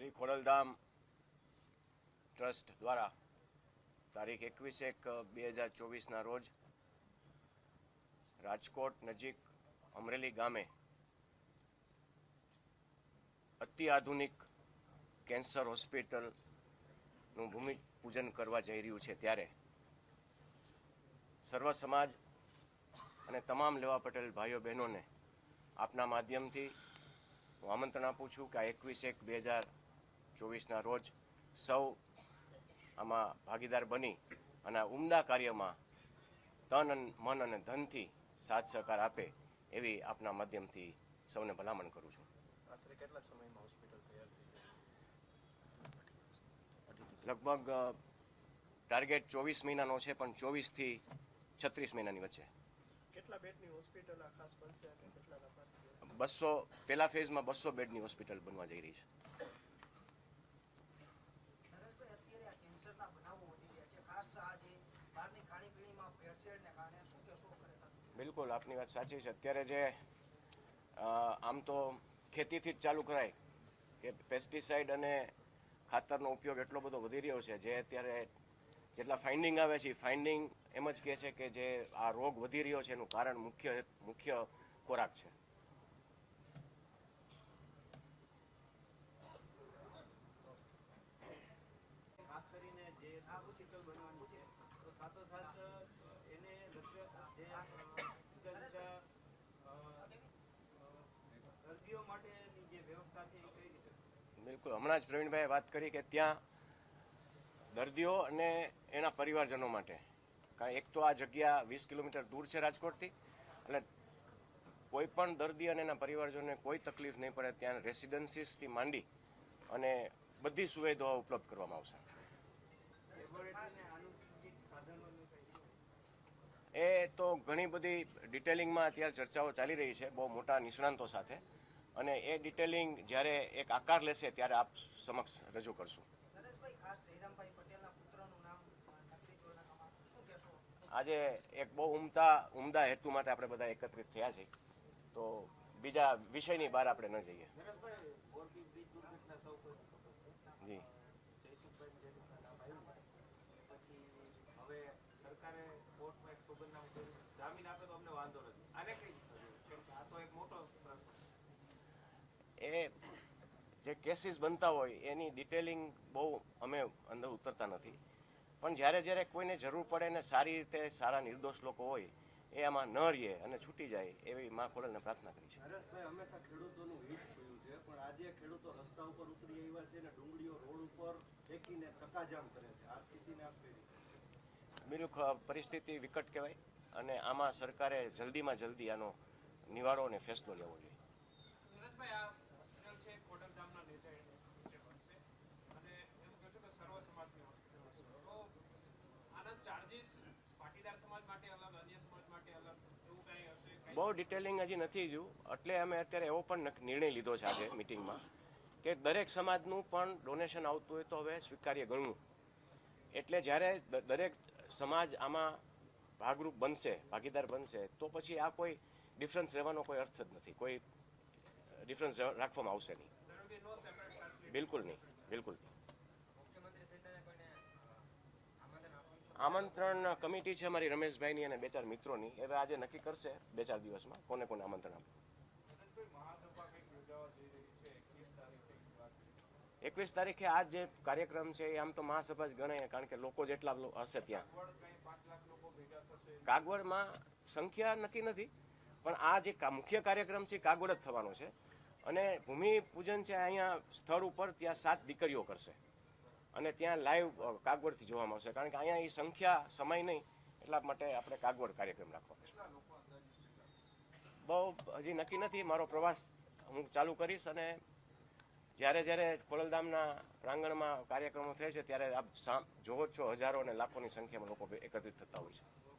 Shri Khodaldham trust દ્વારા તારીખ એકવીસ એક બે હજાર ચોવીસના રોજ રાજકોટ નજીક અમરેલી ગામે અતિ આધુનિક કેન્સર હોસ્પિટલનું ભૂમિ પૂજન કરવા જઈ રહ્યું છે ત્યારે સર્વ સમાજ અને તમામ લેવા પટેલ ભાઈઓ બહેનોને આપના માધ્યમથી હું આમંત્રણ આપું છું કે આ એકવીસ એક, બે હજાર ચોવીસના રોજ સૌ આમાં ભાગીદાર બની અને ઉમદા કાર્યમાં તન મન અને ધનથી સાથ સહકાર આપે એવી આપના માધ્યમથી સૌને ભલામણ કરું છું. આશરે કેટલા સમયમાં હોસ્પિટલ તૈયાર થઈ લગભગ ટાર્ગેટ ચોવીસ મહિનાનો છે પણ ચોવીસથી છત્રીસ મહિનાની વચ્ચે. કેટલા બેડની હોસ્પિટલ આ ખાસ બનશે કેટલા બસો પહેલા ફેઝમાં બસો બેડની હોસ્પિટલ બનવા જઈ રહી છે નરેશભાઈ અત્યારે આ કેન્સરના બનાવો વધી રહ્યા છે ખાસ આ જે બહારની ખાણીપીણીમાં ભેળસેળને કારણે શું કહેશો ખરેખર બિલકુલ, આપની વાત સાચી છે. અત્યારે જે આમ તો ખેતીથી જ ચાલુ કરાય કે પેસ્ટિસાઇડ અને ખાતરનો ઉપયોગ એટલો બધો વધી રહ્યો છે, જે અત્યારે જેટલા ફાઇન્ડિંગ આવે છે ફાઇન્ડિંગ એમ જ કહે છે કે જે આ રોગ વધી રહ્યો છે એનું કારણ મુખ્ય મુખ્ય ખોરાક છે. ખાસ કરીને જે બનવાની છે, તો સાથોસાથ બિલકુલ. હમણાં જ પ્રવીણભાઈએ વાત કરી કે ત્યાં દર્દીઓ અને એના પરિવારજનો માટે. કારણ એક તો આ જગ્યા વીસ કિલોમીટર દૂર છે રાજકોટથી. એટલે કોઈ પણ દર્દી અને એના પરિવારજનોને કોઈ તકલીફ નહીં પડે. ત્યાં રેસિડન્સીસથી માંડી અને બધી સુવિધાઓ ઉપલબ્ધ કરવામાં આવશે લેબોરેટરીને આનુષંગિક સાધનોનું કઈ છે? એ તો ઘણી બધી ડિટેલિંગમાં અત્યારે ચર્ચાઓ ચાલી રહી છે બહુ મોટા નિષ્ણાંતો સાથે. અને એ ડિટેલિંગ જ્યારે એક આકાર લેશે ત્યારે આપ સમક્ષ રજૂ કરશું. નરેશભાઈ ખાસ જયરામભાઈ પટેલના પુત્રનું નામ અ, નકલી જોડાવામાં શું કહેશો? આજે એક બહુ ઉમદા ઉમદા હેતુ માટે આપણે બધા એકત્રિત થયા છે. તો બીજા વિષયની બહાર આપણે ન જઈએ. નરેશભાઈ મોરબી બ્રિજ દુર્ઘટના સૌ કોઈને ખબર છે જી જયસુખભાઈ જે રીતના નામ આવ્યું પછી હવે સરકારે કોર્ટમાં એક સોગંદનામ કર્યું જામીન આપે તો અમને વાંધો નથી. આને કઈ કેમ કે આ તો એક મોટો પ્રશ્ન એ જે કેસીસ બનતા હોય એની ડિટેલિંગ બહુ અમે અંદર ઉતરતા નથી. પણ જ્યારે જ્યારે કોઈને જરૂર પડે ને સારી રીતે સારા નિર્દોષ લોકો હોય એ આમાં ન રહીએ અને છૂટી જાય એવી મા ખોડલને પ્રાર્થના કરી છે. હરેશભાઈ હંમેશા ખેડૂતોનું હિત થયું છે પણ આજે ખેડૂતો રસ્તા ઉપર ઉતરી આવ્યા છે અને ડુંગળીઓ રોડ ઉપર ફેંકીને ચકાજામ કરે છે. આ સ્થિતિને આપ બિલકુલ પરિસ્થિતિ વિકટ કહેવાય અને આમાં સરકારે જલ્દીમાં જલ્દી આનો નિવારો અને ફેસલો લેવો જોઈએ. બહુ ડિટેલિંગ હજી નથી જોયું. એટલે અમે અત્યારે એવો પણ નિર્ણય લીધો છે આજે મિટિંગમાં કે દરેક સમાજનું પણ ડોનેશન આવતું હોય તો હવે સ્વીકાર્ય ગણવું. એટલે જ્યારે દરેક સમાજ આમાં ભાગરૂપ બનશે, ભાગીદાર બનશે, તો પછી આ કોઈ ડિફરન્સ રહેવાનો કોઈ અર્થ જ નથી. કોઈ ડિફરન્સ રાખવામાં આવશે નહીં. બિલકુલ નહીં, બિલકુલ આમંત્રણ કમિટી છે અમારી રમેશભાઈની અને બે ચાર મિત્રોની. હવે આજે નક્કી કરશે બે ચાર દિવસમાં કોને કોને આમંત્રણ આપવું નરેશભાઈ મહાસભા કંઈક યોજાવા જઈ રહી છે એકવીસ તારીખે એક વાત એકવીસ તારીખે આ જે કાર્યક્રમ છે, એ આમ તો મહાસભા જ ગણાય, કારણ કે લોકો જેટલા હશે ત્યાં. કાગવડમાં સંખ્યા નક્કી નથી, પણ આ જે મુખ્ય કાર્યક્રમ છે કાગવડ જ થવાનો છે. અને ભૂમિ પૂજન છે, અહીંયા સ્થળ ઉપર ત્યાં સાત દીકરીઓ કરશે. અને ત્યાં લાઈવ કાગવડથી જોવામાં આવશે, કારણ કે અહીંયા એ સંખ્યા સમય નહીં, એટલા માટે આપણે કાગવડ કાર્યક્રમ રાખવાનો બહુ, હજી નક્કી નથી, મારો પ્રવાસ હું ચાલુ કરીશ અને જ્યારે જ્યારે ખોડલધામના પ્રાંગણમાં કાર્યક્રમો થાય છે, ત્યારે આપ જોવો છો હજારો અને લાખોની સંખ્યામાં લોકો એકત્રિત થતા હોય છે.